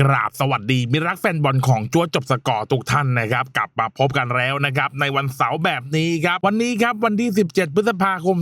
กราบสวัสดีมิรักแฟนบอลของจัวจบสกอร์ทุกท่านนะครับกลับมาพบกันแล้วนะครับในวันเสาร์แบบนี้ครับวันนี้ครับวันที่ 17 พฤษภาคม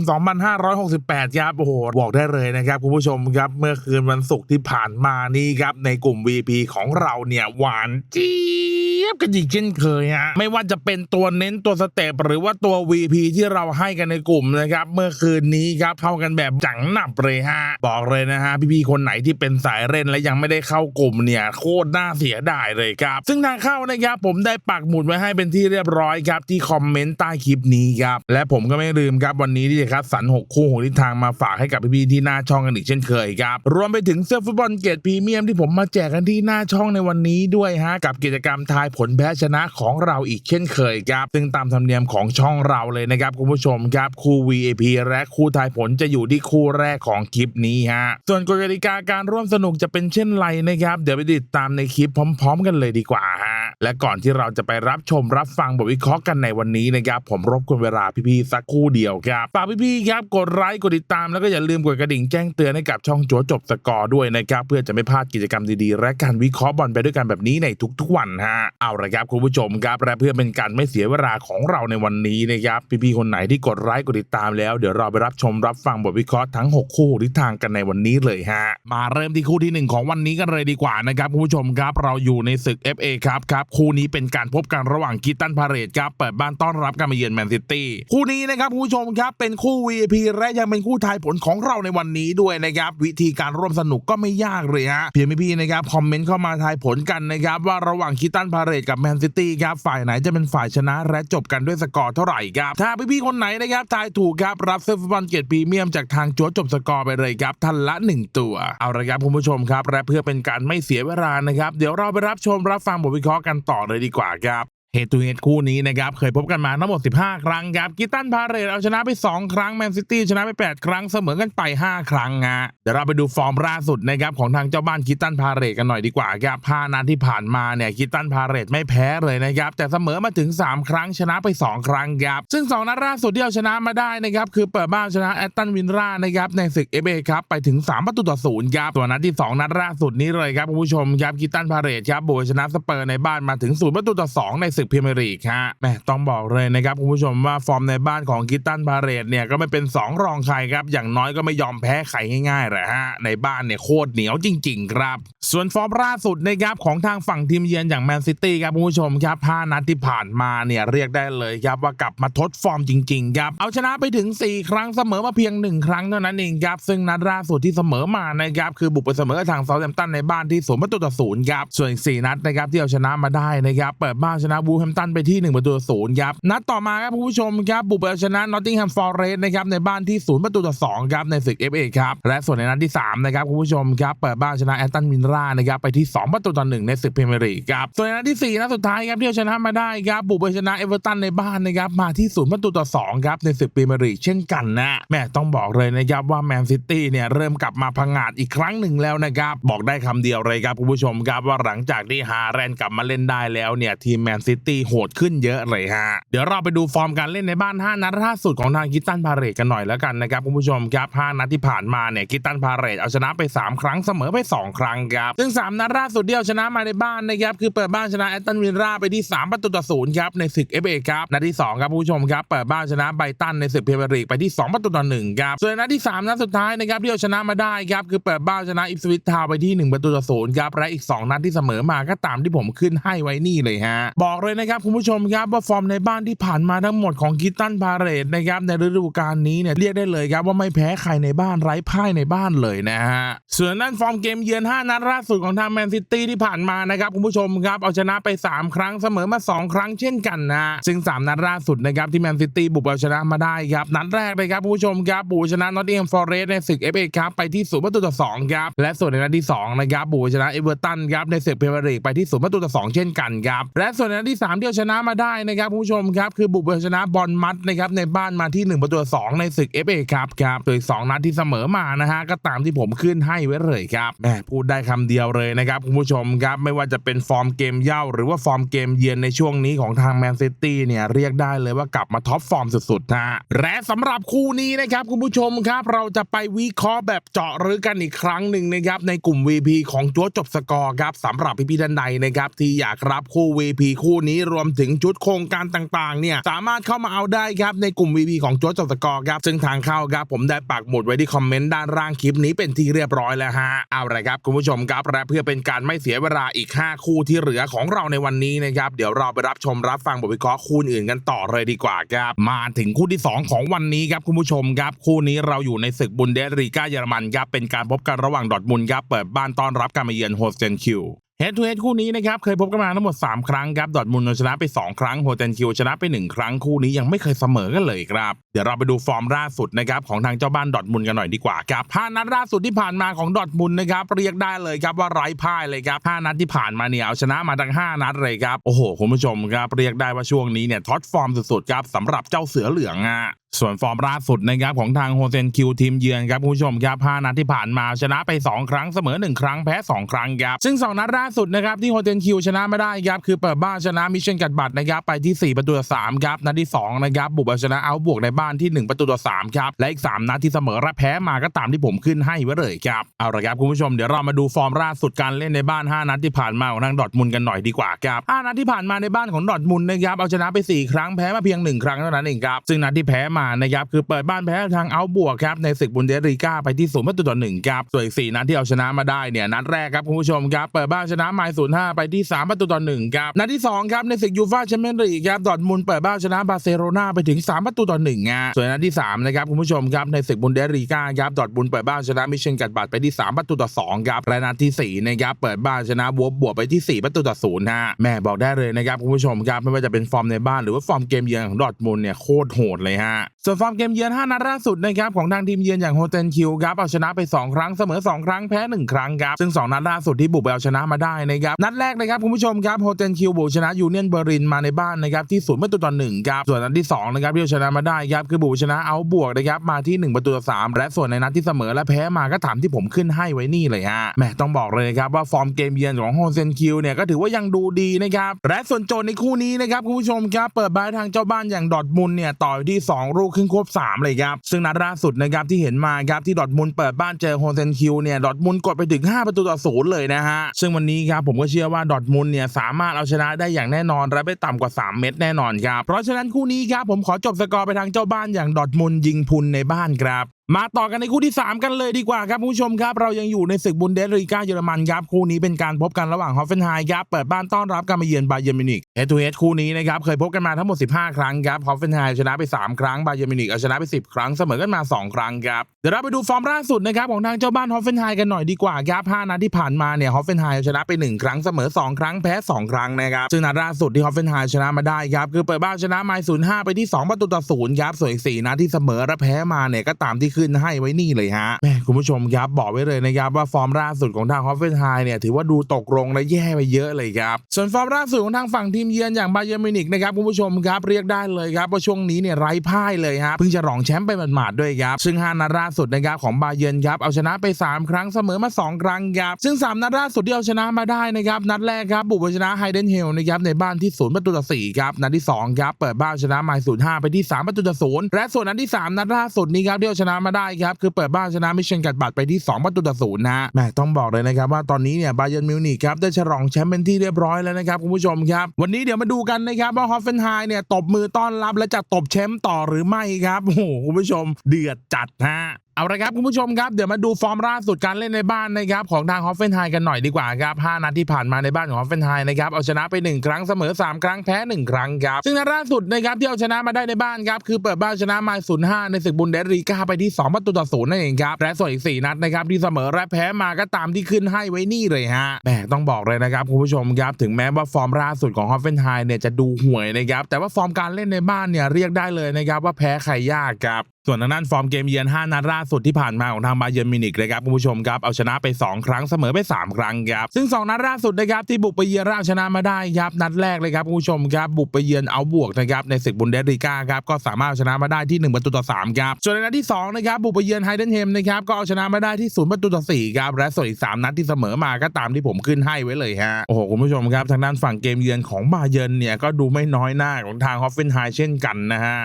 2568 ครับโอ้โหบอกได้เลยนะครับคุณผู้ชมครับเมื่อคืนวันศุกร์ที่ผ่านมานี้ครับในกลุ่ม VP ของเราเนี่ยหวานเจี๊ยบกันอีกเช่นเคยฮะไม่ว่าจะเป็นตัวเน้นตัวสเต็ปหรือว่าตัว VP ที่เราให้กันในกลุ่มนะครับ เมื่อคืนนี้ครับเข้ากันแบบจังหนับเลยฮะบอกเลยนะฮะพี่ๆคนไหนที่เป็นสายเล่นและยังไม่ได้เข้ากลุ่มเนี่ยโคตรน่าเสียดายเลยครับ ซึ่งทางเข้านะครับผมได้ปักหมุดไว้ให้เป็นที่เรียบร้อยครับที่คอมเมนต์ใต้คลิปนี้ครับและผมก็ไม่ลืมครับวันนี้ที่จะคัดสรร6คู่หกทิศทางมาฝากให้กับพี่ๆที่หน้าช่องกันอีกเช่นเคยครับรวมไปถึงเสื้อฟุตบอลเกรดพรีเมียมที่ผมมาแจกกันที่หน้าช่องในวันนี้ด้วยฮะกับกิจกรรมทายผลแพ้ชนะของเราอีกเช่นเคยครับซึ่งตามธรรมเนียมของช่องเราเลยนะครับคุณผู้ชมครับคู่ VAP และคู่ทายผลจะอยู่ที่คู่แรกของคลิปนี้ฮะส่วนกฎกติกาการร่วมสนุกจะเป็นเช่นไรนะครับเดี๋ยวไปติดตามในคลิปพร้อม ๆ กันเลยดีกว่าฮะและก่อนที่เราจะไปรับชมรับฟังบทวิเคราะห์กันในวันนี้นะครับผมรบกวนเวลาพี่ๆสักคู่เดียวครับฝากพี่ๆครับกดไลค์กดติดตามแล้วก็อย่าลืมกดกระดิ่งแจ้งเตือนให้กับช่องจัวจบสกอร์ด้วยนะครับเพื่อจะไม่พลาดกิจกรรมดีๆ และการวิเคราะห์บอลไปด้วยกันแบบนี้ในทุกๆวันฮะเอาละครับคุณผู้ชมครับและเพื่อเป็นการไม่เสียเวลาของเราในวันนี้นะครับพี่ๆคนไหนที่กดไลค์กดติดตามแล้วเดี๋ยวเราไปรับชมรับฟังบทวิเคราะห์ทั้ง 6 คู่ทิศทางกันในวันนี้เลยฮะมาเริ่มที่คู่ที่หนึ่งของวันนี้กันเลยดีกว่านะครับครับคุณผู้ชมครับเราอยู่ในศึก FA ครับครับคู่นี้เป็นการพบกันระหว่างกิตันพาเรตครับเปิดบ้านต้อนรับการมาเยือนแมนซิตี้คู่นี้นะครับคุณผู้ชมครับเป็นคู่ VIP และยังเป็นคู่ทายผลของเราในวันนี้ด้วยนะครับวิธีการร่วมสนุกก็ไม่ยากเลยฮะเพียงพี่ๆนะครับคอมเมนต์เข้ามาทายผลกันนะครับว่าระหว่างกิตันพาเรตกับแมนซิตี้ครับฝ่ายไหนจะเป็นฝ่ายชนะและจบกันด้วยสกอร์เท่าไหร่ครับถ้าพี่ๆคนไหนนะครับทายถูกครับรับเสื้อฟุตบอลเกียรติพรีเมียมจากทางจัวจบสกอร์ไปเลยครับท่านละ 1 ตัว เอาละครับคุณผู้ชมครับและเพื่อเป็นการไม่เสียเววลานะครับ เดี๋ยวเราไปรับชมรับฟังบทวิเคราะห์กันต่อเลยดีกว่าครับ เฮตูเฮดคู่นี้นะครับ เคยพบกันมาทั้งหมด 15 ครั้งครับกิตันพาเรตเอาชนะไป 2 ครั้งแมนซิตี้ชนะไป 8 ครั้งเสมอกันไป 5 ครั้งฮะเดี๋ยวเราไปดูฟอร์มล่าสุดนะครับของทางเจ้าบ้านกิตันพาเรตกันหน่อยดีกว่าครับพานัดที่ผ่านมาเนี่ยกิตันพาเรตไม่แพ้เลยนะครับแต่เสมอมาถึง 3 ครั้งชนะไป 2 ครั้งครับซึ่ง 2 นัดล่าสุดที่เอาชนะมาได้นะครับคือเปิดบ้านชนะแอตตันวินรานะครับในศึกเอเอครับไปถึง 3 ประตูต่อศูนย์ครับส่วนนัดที่ 2 นัดล่าสุดนี้เลยครับคุณผู้ชมครับกิตันพาเรตครับบุกชนะสเปอร์ในบ้านมาถึง0ประตูต่อ2ในศึกพรีเมียร์ลีกฮะแหมต้องบอกเลยนะครับคุณผู้ชมว่าฟอร์มในบ้านของกิตตันพาเรตเนี่ยก็ไม่เป็น2รองใครครับ อย่างน้อยก็ไม่ยอมแพ้ใครง่ายๆแหละฮะ ในบ้านเนี่ยโคตรเหนียวจริง ๆ ครับ ส่วนฟอร์มล่าสุดนะครับของทางฝั่งทีมเยือนอย่างแมนซิตี้ครับคุณผู้ชมครับห้านัดที่ผ่านมาเนี่ยเรียกได้เลยครับว่ากลับมาทดฟอร์มจริงๆครับเอาชนะไปถึง 4 ครั้งเสมอมาเพียง 1 ครั้งเท่านั้นเองครับซึ่งนัดล่าสุดที่เสมอมานะครับคือบุกไปเสมอทางเซาท์แฮมป์ตันในบ้านที่ศูนย์ประตูต่อศูนย์ครับส่วนอีกสี่นัดนะครับที่เอาชนะมาได้นะครับเปิดบ้านชนะบููแฮมตันไปที่หนึ่งประตูต่อศูนย์ครับนัดต่อมาครับคุณผู้ชมครับบุกไปเอาชนะนอตติงแฮมฟอร์เรสต์นะครับในบ้านที่ศูนย์ประตูต่อสองครับในศึก FA ครับและส่วนในนัดที่3นะครับคุณผู้ชมครับเปิดบ้านชนะแอตตันมินรานะครับไปที่ 2 ประตูต่อหนึ่งในศึกพรีเมียร์ลีกครับส่วนในนัดที่4นัดสุดท้ายครับที่เอาชนะมาได้ครับบุกไปชนะเอเวอร์ตันในบ้านนะครับมาที่ศูนย์ประตูต่อสองครับในศึกพรีเมียร์ลีกเช่นกันนะแม่ต้องบอกเลยนะครับว่าแมนซิตี้เนี่ยเริ่มกลับมาพังงาดอีกครั้งหนึ่งแล้วนะครับบอกได้คำเดียวเลยครับคุณผู้ชมครับว่าหลังจากที่ฮาแรนกลับมาเล่นได้แล้วเนี่ยทีมแมนซิตี้โหดขึ้นเยอะเลยฮะ เดี๋ยวเราไปดูฟอร์มการเล่นในบ้าน 5 นัดล่าสุดของทางกิตตันพาเรตกันหน่อยแล้วกันนะครับคุณผู้ชมครับ 5 นัดที่ผ่านมาเนี่ยกิตตันพาเรตเอาชนะไป 3 ครั้งเสมอไป 2 ครั้งครับซึ่ง 3 นัดล่าสุดที่เอาชนะมาในบ้านนะครับคือเปิดบ้านชนะแอตตันวินราไปที่ 3 ประตูต่อศูนย์ครับในศึกเอฟเอครับนัดที่ 2 ครับคุณผู้ชมครับเปิดบ้านชนะไบตันในศึกพเมียร์ลีกไปที่ 2 ประตูต่อ1ครับส่วนนัดที่ 3 นัดสุดท้ายนะครับที่เอาชนะมาได้ครับคือเปิดบ้านชนะอิฟสวิตทาวไปที่ 1 ประตูต่อศูนย์ครับและอีก 2 นัดที่เสมอมาก็ตามที่ผมขึ้นให้ไว้นี่เลยฮะบอกเลยนะครับคุณผู้ชมครับว่าฟอร์มในบ้านที่ผ่านมาทั้งหมดของกิตตันพาเรตนะครับในฤดูกาลนี้เนี่ยเรียกได้เลยครับว่าไม่แพ้ใครในบ้านไร้พ่ายในบ้านเลยนะฮะส่วนด้นฟอร์มเกมเยือน 5 นัดล่าสุดของทางแมนซิตี้ที่ผ่านมานะครับคุณผู้ชมครับเอาชนะไป 3 ครั้งเสมอมา 2 ครั้งเช่นกันนะซึ่ง 3 นัดล่าสุดนะครับที่แมนซิตี้บุกเอาชนะมาได้ครับนัดแรกเลยครับคุณผู้ชมครับบุกชนะนอตติงแฮมฟอร์เรสในศึกเอฟเอครับไปที่ศูนย์ประตูต่อสองครับและส่วนในนัดที่2นะครับบุกชนะเอเวอร์ตันครับในศึกพรเมียร์ลีกไปที่ศูนย์ประตูต่อสองเช่นกันครับและส่วนในนัดที่3ที่เอาชนะมาได้นะครับคุณผู้ชมครับคือบุกไปชนะบอลมัดนะครับในบ้านมาที่ 1 ประตูสองในศึก FA ครับครับโดยสองนัดที่เสมอมานะฮะก็ตามที่ผมขึ้นให้ไว้เลยครับแหมพูดได้คำเดียวเลยนะครับคุณผู้ชมครับไม่ว่าจะเป็นฟอร์มเกมเย่าหรือว่าฟอร์มเกมเยือนในช่วงนี้ของทางแมนซิตี้เนี่ยเรียกได้เลยว่ากลับมาท็อปฟอร์มสุดๆนะและสำหรับคู่นี้นะครับคุณผู้ชมครับเราจะไปวิเคราะห์แบบเจาะลึกกันอีกครั้งหนึ่งนะครับในกลุ่ม VP ของจัวจบสกอร์ครับสำหรับพี่ๆท่านใดนะครับที่อยากรับคู่ VP คู่นี้รวมถึงชุดโครงการต่างๆเนี่ยสามารถเข้ามาเอาได้ครับในกลุ่ม VP ของโจัวจบสกอร์ครับซึ่งทางเข้าครับผมได้ปักหมุดไว้ที่คอมเมนต์ด้านล่างคลิปนี้เป็นที่เรียบร้อยแล้วฮะเอาละครับคุณผู้ชมครับและเพื่อเป็นการไม่เสียเวลาอีก 5 คู่ที่เหลือของเราในวันนี้นะครับเดี๋ยวเราไปรับชมรับฟังบทวิเคราะห์คู่อื่นกันต่อเลยดีกว่าครับมาถึงคู่ที่ 2 ของวันนี้ครับคุณผู้ชมครับคู่นี้เราอยู่ในศึกบุนเดสลีกาเยอรมันครับเป็นการพบกันระหว่างดอทมุนครับเปิดบ้านต้อนรับการมาเยือนโฮสเทนคิว เฮดทูเฮดคู่นี้นะครับเคยพบกันมาทั้งหมด 3 ครั้งครับดอทมุนเอาชนะไป 2 ครั้งโฮเทนคิวชนะไป 1 ครั้งคู่นี้ยังไม่เคยเสมอกันเลยครับ เดี๋ยวเราไปดูฟอร์มล่าสุดนะครับของทางเจ้าบ้านดอทมุนกันหน่อยดีกว่าครับห้านัดล่าสุดที่ผ่านมาของดอทมุนนะครับเรียกได้เลยครับว่าไร้พ่ายเลยครับห้านัดที่ผ่านมาเนี่ยเอาชนะมาทั้งห้านัดเลยครับโอ้โหคุณผู้ชมครับเรียกได้ว่าช่วงนี้เนี่ยท็อตฟอร์มสุดๆครับสำหรับเจ้าเสือเหลืองอะ ส่วนฟอร์มล่าสุดนะครับของทางโฮเซนคิวทีมเยือนครับคุณผู้ชมครับ5นัดที่ผ่านมาชนะไป 2 ครั้งเสมอ 1 ครั้งแพ้ 2 ครั้งครับซึ่ง 2 นัดล่าสุดนะครับที่โฮเซนคิวชนะไม่ได้ครับคือเปิดบ้านชนะมิเชนกัดบัตนะครับไปที่ 4 ประตูต่อ3ครับนัดที่2นะครับบุกเอาชนะเอาบวกในบ้านที่ 1 ประตูต่อ3ครับและอีก 3 นัดที่เสมอและแพ้มาก็ตามที่ผมขึ้นให้ไว้เลยครับเอาละครับคุณผู้ชมเดี๋ยวเรามาดูฟอร์มล่าสุดการเล่นในบ้าน 5 นัดที่ผ่านมาของทางดอทมุนกันหน่อยดีกว่าครับ5นัดที่ผ่านมาในบ้านของดอทมุนนะครับเอาชนะไป 4 ครั้งแพ้มาเพียง 1 ครั้งเท่านั้นเองครับซึ่งนัดที่แพ้มานะครับคือเปิดบ้านแพ้ทางเอาบวกครับในศึกบุนเดสลีกาไปที่ศูนย์ประตูต่อหนึ่งครับส่วนอีกสี่นัดที่เอาชนะมาได้เนี่ยนัดแรกครับคุณผู้ชมครับเปิดบ้านชนะไมล์ศูนย์ห้าไปที่สามประตูต่อหนึ่งครับนัดที่สองครับในศึกยูฟ่าแชมเปี้ยนลีกครับดอทมุนเปิดบ้านชนะบาร์เซโลนาไปถึงสามประตูต่อหนึ่งอะส่วนนัดที่สามนะครับคุณผู้ชมครับในศึกบุนเดสลีกาครับดอทมุนเปิดบ้านชนะมิเชนกัดบัตไปที่สามประตูต่อสองครับและนัดที่สี่นะครับเปิดบ้านชนะบวบบวกไปที่สี่ประตูต่อศูนย์ฮะแม่บอกได้เลยนะครับคุณผู้ชมครับไม่ว่าจะเป็นฟอร์มในบ้านหรือว่าฟอร์มเกมเยือนของดอทมุนเนี่ยโคตรโหดเลยฮะส่วนฟอร์มเกมเยือนห้านัดล่าสุดนะครับของทางทีมเยือนอย่างโฮเทนคิวครับเอาชนะไป 2 ครั้งเสมอ 2 ครั้งแพ้ 1 ครั้งครับซึ่ง 2 นัดล่าสุดที่บุกไปเอาชนะมาได้นะครับนัดแรกนะครับคุณผู้ชมครับโฮเทนคิวบุกชนะยูเนียนเบอร์ลินมาในบ้านนะครับที่ศูนย์ประตูต่อหนึ่งครับส่วนนัดที่2นะครับที่เอาชนะมาได้ครับคือบุกชนะเอาบวกนะครับมาที่ 1 ประตูต่อสามและส่วนในนัดที่เสมอและแพ้มาก็ถามที่ผมขึ้นให้ไว้นี่เลยฮะแหมต้องบอกเลยครับว่าฟอร์มเกมเยือนของโฮเทนคิวเนี่ยก็ถือว่ายังดูดีนะครับและส่วนโจทย์ในคู่นี้นะครับคุณผู้ชมครับเปิดบ้านทางเจ้าบ้านอย่างดอทมุนเนี่ยต่อที่สองลูกครึ่งควบสามเลยครับ ซึ่งนัดล่าสุดนะครับที่เห็นมาครับที่ดอทมุนเปิดบ้านเจอโฮเซนคิวเนี่ยดอทมุนกดไปถึง 5 ประตูต่อศูนย์เลยนะฮะ ซึ่งวันนี้ครับผมก็เชื่อว่าดอทมุนเนี่ยสามารถเอาชนะได้อย่างแน่นอนและไม่ต่ำกว่า 3 เม็ดแน่นอนครับ เพราะฉะนั้นคู่นี้ครับผมขอจบสกอร์ไปทางเจ้าบ้านอย่างดอทมุนยิงพุนในบ้านครับมาต่อกันในคู่ที่ 3 กันเลยดีกว่าครับผู้ชมครับเรายังอยู่ในศึกบุนเดสลีกาเยอรมันครับคู่นี้เป็นการพบกันระหว่างฮอฟเฟนไฮครับเปิดบ้านต้อนรับการมาเยือนบาเยร์มินิกเฮดทูเฮดคู่นี้นะครับเคยพบกันมาทั้งหมด 15 ครั้งครับฮอฟเฟนไฮชนะไป 3 ครั้งบาเยร์มินิกเอาชนะไป 10 ครั้งเสมอกันมา 2 ครั้งครับเดี๋ยวเราไปดูฟอร์มล่าสุดนะครับของทางเจ้าบ้านฮอฟเฟนไฮกันหน่อยดีกว่าครับ5นัดที่ผ่านมาเนี่ยฮอฟเฟนไฮชนะไป 1 ครั้งเสมอ 2 ครั้งแพ้ 2 ครั้งนะครับซึ่งนัดล่าสุดที่ฮอฟเฟนไฮชนะมาได้ครับคือเปิดบ้านชนะไมล์ศูนย์ห้าไปที่2ประตูต่อศูนย์ครับส่วนอีก4นัดที่เสมอและแพ้มาเนี่ยก็ตามที่ขึ้นให้ไว้นี่เลยฮะแม่ คุณผู้ชมครับบอกไว้เลยนะครับว่าฟอร์มล่าสุดของทางฮอฟเฟนไฮเนี่ยถือว่าดูตกลงและแย่ไปเยอะเลยครับส่วนฟอร์มล่าสุดของทางฝั่งทีมเยือนอย่างบาเยอร์มิวนิกนะครับคุณผู้ชมครับเรียกได้เลยครับว่าช่วงนี้เนี่ยไร้พ่ายเลยฮะเพิ่งจะรองแชมป์ไปหมาดๆด้วยครับซึ่ง5นัดล่าสุดนะครับของบาเยร์นครับเอาชนะไป 3 ครั้งเสมอมา 2 ครั้งครับซึ่ง 3 นัดล่าสุดที่เอาชนะมาได้นะครับนัดแรกครับบุกไปชนะไฮเดนเฮลนะครับในบ้านที่ศูนย์ประตูต่อสี่ครับนัดที่2ครับเปิดบ้านชนะไมล์ศูนย์ห้าไปที่3ประตูต่อศูนย์และส่วนนัดที่ 3 นัดล่าสุดนี้ครับที่เอาชนะมาได้ครับคือเปิดบ้านชนะมิเชนกัดบัตไปที่2ประตูต่อศูนย์นะแหมต้องบอกเลยนะครับว่าตอนนี้เนี่ยบาเยร์นมิวนิกครับได้ฉลองแชมป์เป็นที่เรียบร้อยแล้วนะครับคุณผู้ชมครับ วันนี้เดี๋ยวมาดูกันนะครับว่าฮอฟเฟนไฮเนี่ยตบมือต้อนรับและจะตบแชมป์ต่อหรือไม่ครับโอ้โหคุณผู้ชมเดือดจัดฮะเอาละครับคุณผู้ชมครับเดี๋ยวมาดูฟอร์มล่าสุดการเล่นในบ้านนะครับของทางฮอฟเฟนไฮกันหน่อยดีกว่าครับ5นัดที่ผ่านมาในบ้านของฮอฟเฟนไฮนะครับเอาชนะไป 1 ครั้งเสมอ 3 ครั้งแพ้ 1 ครั้งครับซึ่งนัดล่าสุดนะครับที่เอาชนะมาได้ในบ้านครับคือเปิดบ้านชนะมาศูนย์ห้าในศึกบุนเดสลีกาไปที่ 2 ประตูต่อศูนย์นั่นเองครับและส่วนอีก 4 นัดนะครับที่เสมอและแพ้มาก็ตามที่ขึ้นให้ไว้นี่เลยฮะแหมต้องบอกเลยนะครับคุณผู้ชมครับถึงแม้ว่าฟอร์มล่าสุดของฮอฟเฟนไฮเนี่ยจะดูห่วยนะครับแต่ว่าฟอร์มการเล่นในบ้านเนี่ยเรียกได้เลยนะครับว่าแพ้ใครยากครับส่วนทางด้านฟอร์มเกมเยือน 5 นัดล่าสุดที่ผ่านมาของทางบาเยิร์มินิกนะครับคุณผู้ชมครับ เอาชนะไป 2 ครั้งเสมอไป 3 ครั้งครับ ซึ่ง 2 นัดล่าสุดนะครับที่บุกไปเยือนราชนะมาได้ครับนัดแรกเลยครับคุณผู้ชมครับบุกไปเยือนเอาบวกนะครับในศึกบุนเดสลีกาครับก็สามารถเอาชนะมาได้ที่ 1 ประตูต่อ3ครับส่วนในนัดที่2นะครับบุกไปเยือนไฮเดนเฮมนะครับก็เอาชนะมาได้ที่ 0 ประตูต่อ4ครับและส่วนอีก 3 นัดที่เสมอมาก็ตามที่ผมขึ้นให้ไว้เลยฮะโอ้โหคุณผู้ชมครับทางด้านฝั่งเกมเยือนของบาเยิร์เนี่ยก็ดูไม่น้อยหน้าของทางฮอฟเฟนไฮเช่นกันนะฮะ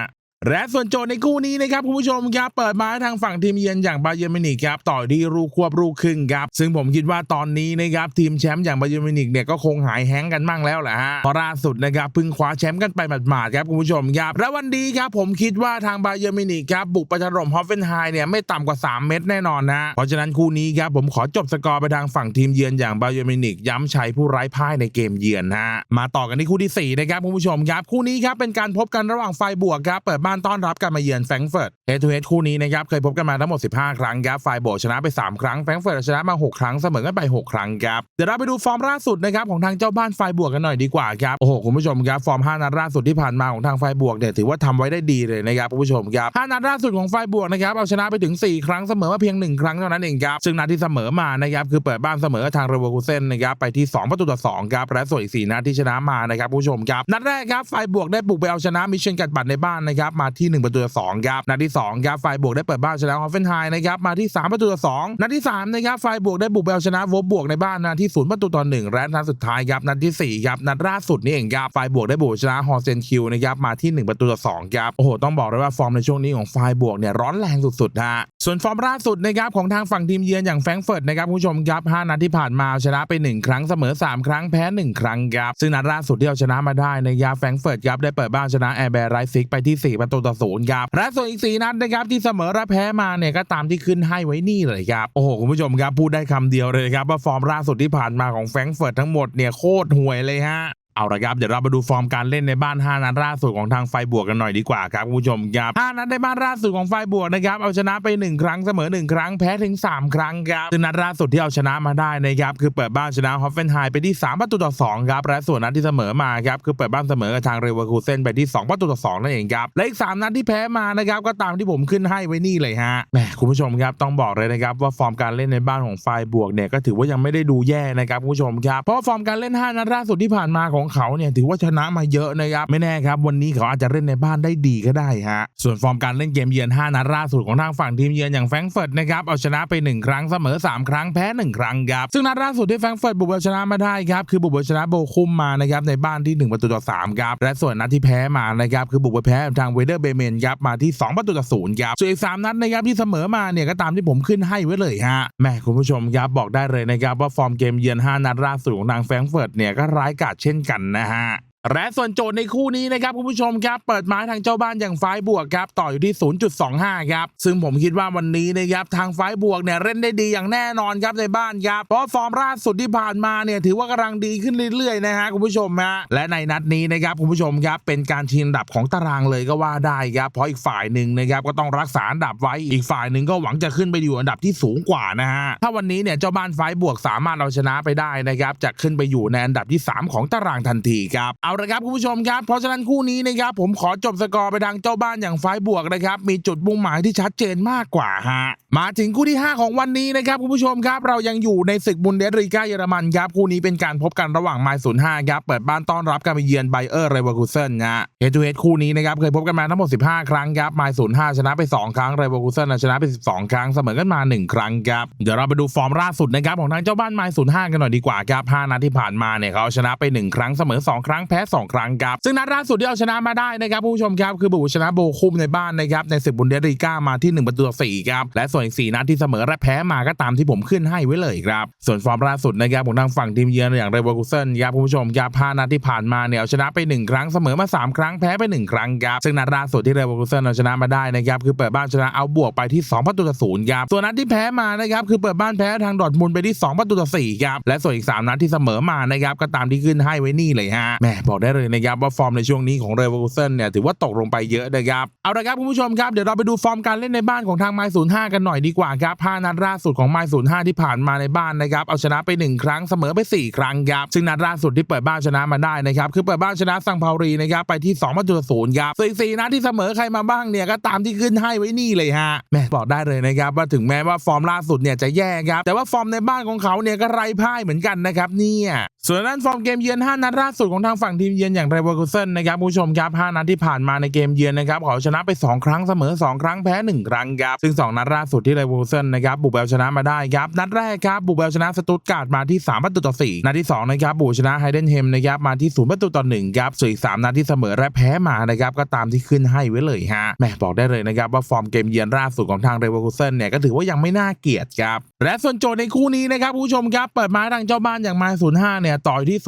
และส่วนโจทย์ในคู่นี้นะครับคุณผู้ชมครับเปิดมาทางฝั่งทีมเยือนอย่างบาเยิร์มินิกครับต่อที่รูควบรูครึ่งครับซึ่งผมคิดว่าตอนนี้นะครับทีมแชมป์อย่างบาเยิร์มินิกเนี่ยก็คงหายแห้งกันมั่งแล้วแหละฮะพราะล่าสุดนะครับเพิ่งคว้าแชมป์กันไปหมาดๆครับคุณผู้ชมครับและวันนี้ครับผมคิดว่าทางบาเยิร์มินิกครับบุกไปถล่มฮอฟเฟนไฮเนี่ยไม่ต่ำกว่า 3 เม็ดแน่นอนนะเพราะฉะนั้นคู่นี้ครับผมขอจบสกอร์ไปทางฝั่งทีมเยือนอย่างบาเยิร์มินิกย้ำชัยผู้ไร้พ่ายในเกมเยือนฮะมาต่อกันที่คู่ที่สี่นะครับคุณผู้ชมครับคู่นี้ครับเป็นการพบกันระหว่างไฟบวกครับเปิดบ้านต้อนรับการมาเยือนแฟรงก์เฟิร์ตเฮดทูเฮดคู่นี้นะครับเคยพบกันมาทั้งหมด 15 ครั้งครับไฟบวกชนะไป 3 ครั้งแฟรงก์เฟิร์ตชนะมา 6 ครั้งเสมอกันไป 6 ครั้งครับเดี๋ยวเราไปดูฟอร์มล่าสุดนะครับของทางเจ้าบ้านไฟบวกกันหน่อยดีกว่าครับโอ้โหคุณผู้ชมครับฟอร์ม 5 นัดล่าสุดที่ผ่านมาของทางไฟบวกเนี่ยถือว่าทำไว้ได้ดีเลยนะครับคุณผู้ชมครับ5นัดล่าสุดของไฟบวกนะครับเอาชนะไปถึง 4 ครั้งเสมอมาเพียง 1 ครั้งเท่านั้นเองครับซึ่งนัดที่เสมอมานะครับคือเปิดบ้านเสมอทางเรเวอร์คูเซนนะครับไปที่ 2 ประตูต่อ2ครับและส่วนอีก4นัดที่ชนะมานะครับผู้ชมครับนัดแรกครับไฟบวกได้บุกไปเอาชนะมิเชนกัดบัตในบ้านนะครับมาที่ 1 ประตูต่อ2ครับนัดที่2ครับไฟบวกได้เปิดบ้านชนะฮอฟเฟนไฮน์นะครับมาที่ 3 ประตูต่อ2นัดที่3นะครับไฟบวกได้บุกไปเอาชนะวบบวกในบ้านนะที่0ประตูต่อ1และนัดสุดท้ายครับนัดที่4ครับนัดล่าสุดนี่เองครับไฟบวกได้บุกชนะฮอเซนคิวนะครับมาที่ 1 ประตูต่อ2ครับโอ้โหต้องบอกเลยว่าฟอร์มในช่วงนี้ของไฟบวกเนี่ยร้อนแรงสุดๆฮะส่วนฟอร์มล่าสุดนะครับของทางฝั่งทีมเยือนอย่างแฟรงเฟิร์ตนะครับคุณผู้ชมครับ5นัดที่ผ่านมาชนะไป 1 ครั้งเสมอ 3 ครั้งแพ้ 1 ครั้งครับซึ่งนัดล่าสุดที่เอาชนะมาได้นะครับแฟรงเฟิร์ตครับได้เปิดบ้านชนะแอร์แบร์ไรซิกไปที่4ประตูต่อ0ครับและส่วนอีก 4 นัดนะครับที่เสมอและแพ้มาเนี่ยก็ตามที่ขึ้นให้ไว้นี่เลยครับโอ้โหคุณผู้ชมครับพูดได้คำเดียวเลยครับว่าฟอร์มล่าสุดที่ผ่านมาของแฟรงก์เฟิร์ตทั้งหมดเนี่ยโคตรห่วยเลยฮะ เอาละครับเดี๋ยวเรามาดูฟอร์มการเล่นในบ้าน 5 นัดล่าสุดของทางไฟบวกกันหน่อยดีกว่าครับคุณผู้ชมครับ 5 นัดในบ้านล่าสุดของไฟบวกนะครับเอาชนะไป 1 ครั้งเสมอ 1 ครั้งแพ้ถึง 3 ครั้งครับซึ่งนัดล่าสุดที่เอาชนะมาได้นะครับคือเปิดบ้านชนะฮอฟเฟนไฮไปที่ 3 ประตูต่อ2ครับและส่วนนัดที่เสมอมาครับคือเปิดบ้านเสมอกับทางเรเวอร์คูเซนไปที่ 2 ประตูต่อ2นั่นเองครับและอีก 3 นัดที่แพ้มานะครับก็ตามที่ผมขึ้นให้ไว้นี่เลยฮะแหมคุณผู้ชมครับต้องบอกเลยนะครับว่าฟอร์มการเล่นในบ้านของไฟบวกเนี่ยก็ถือว่ายังไม่ได้ดูแย่นะครับคุณผู้ชมครับเพราะฟอร์มการเล่น 5 นัดล่าสุดที่ผ่านมาของเขาเนี่ยถือว่าชนะมาเยอะนะครับไม่แน่ครับวันนี้เขาอาจจะเล่นในบ้านได้ดีก็ได้ฮะส่วนฟอร์มการเล่นเกมเยือน 5 นัดล่าสุดของทางฝั่งทีมเยือนอย่างแฟรงก์เฟิร์ตนะครับเอาชนะไป 1 ครั้งเสมอ 3 ครั้งแพ้ 1 ครั้งครับซึ่งนัดล่าสุดที่แฟรงก์เฟิร์ตบุกเอาชนะมาได้ครับคือบุกเอาชนะโบคุมมานะครับในบ้านที่ 1 ประตูต่อ3ครับและส่วนนัดที่แพ้มานะครับคือบุกไปแพ้ทางเวเดอร์เบเมนครับมาที่ 2 ประตูต่อ0ครับส่วนอีก3นัดนะครับที่เสมอมาเนี่ยก็ตามที่ผมขึ้นให้ไว้เลยฮะแม่คุณผู้ชมครับบอกได้เลยนะครับว่าฟอร์มเกมเยือน 5 นัดล่าสุดของทางแฟรงก์เฟิร์ตเนี่ยก็ร้ายกาจเช่นกันนะฮะ และส่วนโจทย์ในคู่นี้นะครับคุณผู้ชมครับเปิดมาให้ทางเจ้าบ้านอย่างฝ่ายบวกครับต่ออยู่ที่ 0.25 ครับ ซึ่งผมคิดว่าวันนี้นะครับทางฝ่ายบวกเนี่ยเล่นได้ดีอย่างแน่นอนครับในบ้านครับเพราะฟอร์มล่าสุดที่ผ่านมาเนี่ยถือว่ากำลังดีขึ้นเรื่อยๆนะฮะคุณผู้ชมฮะและในนัดนี้นะครับคุณผู้ชมครับเป็นการชิงอันดับของตารางเลยก็ว่าได้ครับเพราะอีกฝ่ายหนึ่งนะครับก็ต้องรักษาอันดับไว้อีกฝ่ายหนึ่งก็หวังจะขึ้นไปอยู่อันดับที่สูงกว่านะฮะถ้าวันนี้เนี่ยเจ้าบ้านฝ่ายบวกสามารถเอาชนะไปได้นะครับจะขึ้นไปอยู่ในอันดับที่ 3 ของตารางทันทีครับเอาละครับคุณผู้ชมครับ เพราะฉะนั้นคู่นี้นะครับผมขอจบสกอร์ไปทางเจ้าบ้านอย่างฝ่ายบวกนะครับมีจุดมุ่งหมายที่ชัดเจนมากกว่าฮะมาถึงคู่ที่ 5 ของวันนี้นะครับคุณผู้ชมครับ เรายังอยู่ในศึกบุนเดสลีกาเยอรมันครับคู่นี้เป็นการพบกันระหว่างไมล์ศูนย์ห้าครับเปิดบ้านต้อนรับการไปเยือนไบเออร์เรเวอร์คูเซนนะเฮดทูเฮดคู่นี้นะครับเคยพบกันมาทั้งหมด 15 ครั้งครับไมล์ศูนย์ห้าชนะไป 2 ครั้งเรเวอร์คูเซนชนะไป 12 ครั้งเสมอกันมา 1 ครั้งครับเดี๋ยวเราไปดูฟอร์มล่าสุดนะครับของทางเจ้าบ้านไมล์ศูนย์ห้ากันหน่อยดีกว่าครับ5นัดที่ผ่านมาเนี่ยเขาเอาชนะไป 1 ครั้งเสมอ 2 ครั้งแพ้2 ครั้งครับซึ่งนัดล่าสุดที่เอาชนะมาได้นะครับผู้ชมครับคือบุกชนะโบคุมในบ้านนะครับในศึกบุนเดสลีกามาที่ 1 ประตูต่อ4ครับและส่วนอีก4นัดที่เสมอและแพ้มาก็ตามที่ผมขึ้นให้ไว้เลยครับส่วนฟอร์มล่าสุดนะครับของทางฝั่งทีมเยือนอย่างเรเวอร์คูเซนครับผู้ชมครับ5นัดที่ผ่านมาเนี่ยเอาชนะไป 1 ครั้งเสมอมา 3 ครั้งแพ้ไป 1 ครั้งครับซึ่งนัดล่าสุดที่เรเวอร์คูเซนเอาชนะมาได้นะครับคือเปิดบ้านชนะเอาบวกไปที่2ประตูต่อ0ครับส่วนนัดที่แพ้มานะครับคือเปิดบ้านแพ้ทางดอร์ทมุนไปที่ 2 ประตูต่อ4ครับและส่วนอีก 3 นัดที่เสมอมานะครับก็ตามที่ขึ้นให้ไว้นี่เลยฮะแหมบอกได้เลยนะครับว่าฟอร์มในช่วงนี้ของเรเวอร์เซนเนี่ยถือว่าตกลงไปเยอะนะครับเอาละครับคุณผู้ชมครับเดี๋ยวเราไปดูฟอร์มการเล่นในบ้านของทางไมล์ศูนย์ห้ากันหน่อยดีกว่าครับ5นัดล่าสุดของไมล์ศูนย์ห้าที่ผ่านมาในบ้านนะครับเอาชนะไป 1 ครั้งเสมอไป 4 ครั้งครับซึ่งนัดล่าสุดที่เปิดบ้านชนะมาได้นะครับคือเปิดบ้านชนะซังเปารีนะครับไปที่2ประตูศูนย์ครับส่วนสี่นัดที่เสมอใครมาบ้างเนี่ยก็ตามที่ขึ้นให้ไว้นี่เลยฮะแม่บอกได้เลยนะครับว่าถึงแม้ว่าฟอร์มล่าสุดเนี่ยจะแย่ครับแต่ว่าฟอร์มในบ้านของเขาเนี่ยก็ไร้พ่ายเหมือนกันนะครับเนี่ย ส่วนด้านฟอร์มเกมเยือน 5 นัดล่าสุดของทางฝั่งทีมเยือนอย่างไรเวอร์กุเซนนะครับผู้ชมครับ 5 นัดที่ผ่านมาในเกมเยือนนะครับเขาชนะไป 2 ครั้งเสมอ 2 ครั้งแพ้ 1 ครั้งครับ ซึ่ง 2 นัดล่าสุดที่ไรเวอร์กุเซนนะครับบุกไปเอาชนะมาได้ครับ นัดแรกครับบุกไปเอาชนะสตุตการ์ดมาที่ 3 ประตูต่อ 4 นัดที่ 2 นะครับบุกชนะไฮเดนเฮมนะครับมาที่ 0 ประตูต่อ 1 ครับส่วนอีก3นัดที่เสมอและแพ้มานะครับก็ตามที่ขึ้นให้ไว้เลยฮะแหมบอกได้เลยนะครับว่าฟอร์มเกมเยือนล่าสุดของทางเรเวอร์กุเซนเนี่ยก็ถือว่ายังไม่น่าเกลียดครับและส่วนโจทย์ในคู่นี้นะครับผู้ชมครับเปิดมาทางเจ้าบ้านอย่างมา05เนี่ยต่อยที่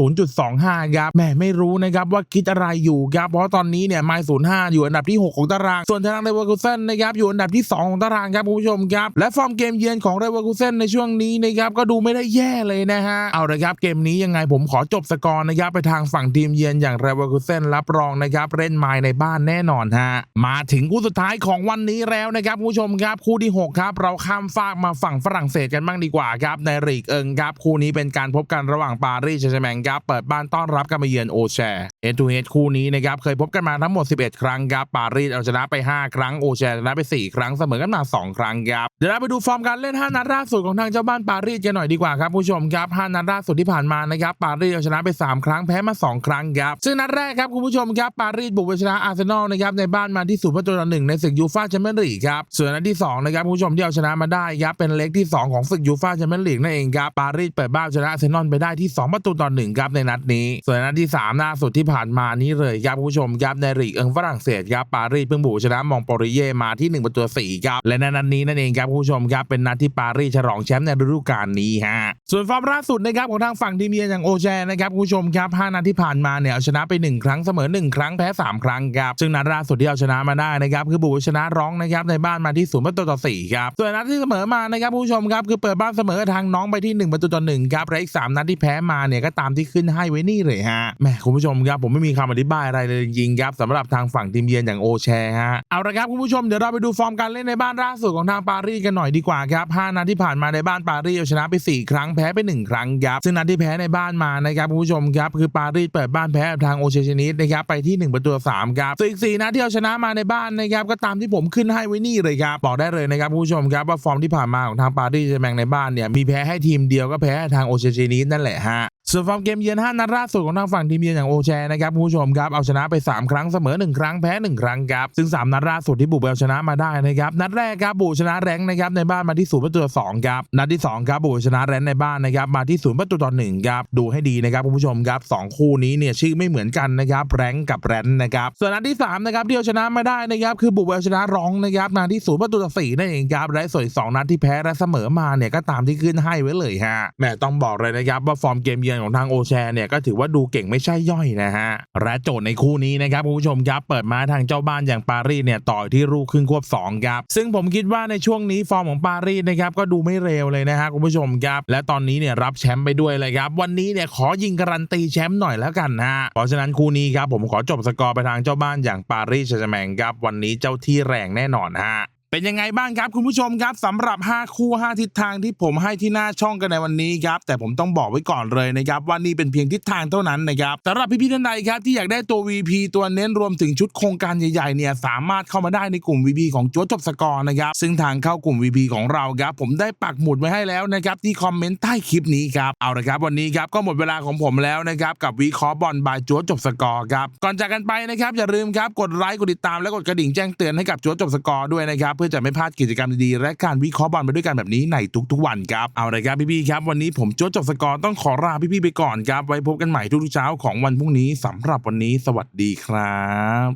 0.25 ครับแหมไม่รู้นะครับว่าคิดอะไรอยู่ครับเพราะตอนนี้เนี่ยไมล์05 อยู่อันดับที่ 6 ของตาราง ส่วนทางเรเวอร์คูเซนนะครับอยู่อันดับที่ 2 ของตารางครับคุณผู้ชมครับ และฟอร์มเกมเยือนของเรเวอร์คูเซนในช่วงนี้นะครับก็ดูไม่ได้แย่เลยนะฮะเอาละครับเกมนี้ยังไงผมขอจบสกอร์นะครับไปทางฝั่งทีมเยือนอย่างเรเวอร์คูเซนรับรองนะครับเล่นไมล์ในบ้านแน่นอนฮะมาถึงคู่สุดท้ายของวันนี้แล้วนะครับคุณผู้ชมครับคู่ที่หกครับ เราข้ามฟากมาฝั่งฝรั่งเศสกันบ้างดีกว่าครับในลีกเอิงครับคู่นี้เป็นการพบกันระหว่างปารีสแซงต์แชร์แมงครับเปิดบ้านต้อนรับการมาเยือนโอแชร์เอ็นทูเฮดคู่นี้นะครับเคยพบกันมาทั้งหมด 11 ครั้งครับปารีสเอาชนะไป 5 ครั้งโอแชร์ชนะไป 4 ครั้งเสมอกันมา 2 ครั้งครับเดี๋ยวเราไปดูฟอร์มการเล่น 5 นัดล่าสุดของทางเจ้าบ้านปารีสกันหน่อยดีกว่าครับผู้ชมครับ 5 นัดล่าสุดที่ผ่านมานะครับปารีสเอาชนะไป 3 ครั้งแพ้มา 2 ครั้งครับซึ่งนัดแรกครับคุณผู้ชมครับปารีสบุกไปชนะอาร์เซนอลนะครับในบ้านมาที่ศูนย์ประตูต่อหนึ่งในศึกยูฟ่าแชมเปี้ยนลีกครับส่วนนัดที่สองนะครับผู้ชมที่เอาชนะมาได้ครับเป็นเล็กที่สองของศึกยูฟ่าแชมเปี้ยนลีกนั่นเองครับปารีสเปิดบ้านชนะอาร์เซนอลไปได้ที่สองประตูต่อหนึ่งครับในนัดนี้ ส่วนนัดที่สามล่าสุดที่ผ่านมานี้เลยครับผู้ชมครับในลีกเอิงฝรั่งเศสครับปารีสเพิ่งบุกชนะมองโปริเย่มาที่หนึ่งประตูสี่ครับและในนัดนี้นั่นเองครับผู้ชมครับเป็นนัดที่ปารีสฉลองแชมป์ในฤดูกาลนี้ฮะส่วนฟอร์มล่าสุดนะครับของทางฝั่งทีมเยือนอย่างโอแชนะครับผู้ชมครับห้านัดที่ผ่านมาเนี่ยเอาชนะไปหนึ่งครั้งเสมอหนึ่งครั้งแพ้สามครั้งครับซึ่งนัดล่าสุดที่เอาชนะมาได้นะครับคือบุกชนะร้องนะครับในบ้านมาที่ศูนย์ประตูต่อสี่ครับส่วนนัดที่เสมอมานะครับผู้ชมครับคือเปิดบ้านเสมอทางน้องไปที่หนึ่งประตูต่อหนึ่งครับและอีกสามนัดที่แพ้มาเนี่ยก็ตามที่ขึ้นให้ไว้นี่เลยฮะแหมคุณผู้ชมครับผมไม่มีคำอธิบายอะไรเลยจริงครับสำหรับทางฝั่งทีมเยือนอย่างโอแชฮะเอาละครับคุณผู้ชมเดี๋ยวเราไปดูฟอร์มการเล่นในบ้านล่าสุดของทางปารีสกันหน่อยดีกว่าครับห้านัดที่ผ่านมาในบ้านปารีสเอาชนะไป 4 ครั้งแพ้ไป 1 ครั้งครับซึ่งนัดที่แพ้ในบ้านมานะครับคุณผู้ชมครับคือปารีสเปิดบ้านแพ้ทางโอเชชนิสนะครับไปที่ 1 ประตูต่อสามครับส่วนอีก4นัดที่เอาชนะมาในบ้านนะครับก็ตามที่ผมขึ้นให้ไว้นี่เลยครับบอกได้เลยนะครับคุณผู้ชมครับว่าฟอร์มที่ผ่านมาของทางปารีสแซงต์แมงในบ้านเนี่ยมีแพ้ให้ทีมเดียวก็แพ้ทางโอเชชนิสนั่นแหละฮะ ส่วนฟอร์มเกมเยือน5นัดล่าสุดของทางฝั่งทีมเยือนอย่างโอแชนะครับผู้ชมครับเอาชนะไป 3 ครั้งเสมอ 1 ครั้งแพ้ 1 ครั้งครับซึ่ง 3 นัดล่าสุดที่บุกไปเอาชนะมาได้นะครับนัดแรกครับบุกชนะแรงนะครับในบ้านมาที่ศูนย์ประตูสองครับนัดที่2ครับบุกชนะแรงในบ้านนะครับมาที่ศูนย์ประตูต่อหนึ่งครับดูให้ดีนะครับคุณผู้ชมครับสองคู่นี้เนี่ยชื่อไม่เหมือนกันนะครับแรงกับแรนนะครับส่วนนัดที่3นะครับที่เอาชนะมาได้นะครับคือบุกไปเอาชนะร้องนะครับมาที่ศูนย์ประตูต่อสี่นั่นเองครับและส่วนอีกสองนัดที่แพ้และเสมอมาเนี่ยก็ตามที่ขึ้นให้ไว้เลยฮะแหมต้องบอกเลยนะครับว่าฟอร์มเกมเยือนของทางโอแชเนี่ยก็ถือว่าดูเก่งไม่ใช่ย่อยนะฮะและโจทย์ในคู่นี้นะครับคุณผู้ชมครับเปิดมาทางเจ้าบ้านอย่างปารีสเนี่ยต่อยที่ลูกครึ่งควบ2ครับซึ่งผมคิดว่าในช่วงนี้ฟอร์มของปารีสนะครับก็ดูไม่เร็วเลยนะฮะคุณผู้ชมครับและตอนนี้เนี่ยรับแชมป์ไปด้วยเลยครับวันนี้เนี่ยขอยิงการันตีแชมป์หน่อยแล้วกันฮะเพราะฉะนั้นคู่นี้ครับผมขอจบสกอร์ไปทางเจ้าบ้านอย่างปารีสแซงต์แชร์แมงครับวันนี้เจ้าที่แรงแน่นอนฮะ เป็นยังไงบ้างครับคุณผู้ชมครับสำหรับ 5 คู่ 5 ทิศทางที่ผมให้ที่หน้าช่องกันในวันนี้ครับแต่ผมต้องบอกไว้ก่อนเลยนะครับว่านี่เป็นเพียงทิศทางเท่านั้นนะครับสำหรับพี่ๆท่านใดครับที่อยากได้ตัว VP ตัวเน้นรวมถึงชุดโครงการใหญ่ๆเนี่ยสามารถเข้ามาได้ในกลุ่ม VP ของจัวจบสกอร์นะครับซึ่งทางเข้ากลุ่ม VP ของเราครับผมได้ปักหมุดไว้ให้แล้วนะครับที่คอมเมนต์ใต้คลิปนี้ครับเอาละครับวันนี้ครับก็หมดเวลาของผมแล้วนะครับกับวิเคราะห์บอลบายจัวจบสกอร์ครับก่อนจากกันไปนะครับอย่าลืมครับกดไลค์กดติดตามและกดกระดิ่งแจ้งเตือนให้กับจัวจบสกอร์ด้วยนะครับเพื่อจะไม่พลาดกิจกรรมดีๆและการวิเคราะห์บอลไปด้วยกันแบบนี้ในทุกๆวันครับเอาละครับพี่ๆครับ วันนี้ผมโจ๊จบสกอร์ต้องขอลาพี่ๆไปก่อนครับ ไว้พบกันใหม่ทุกๆเช้าของวันพรุ่งนี้สำหรับวันนี้ สวัสดีครับ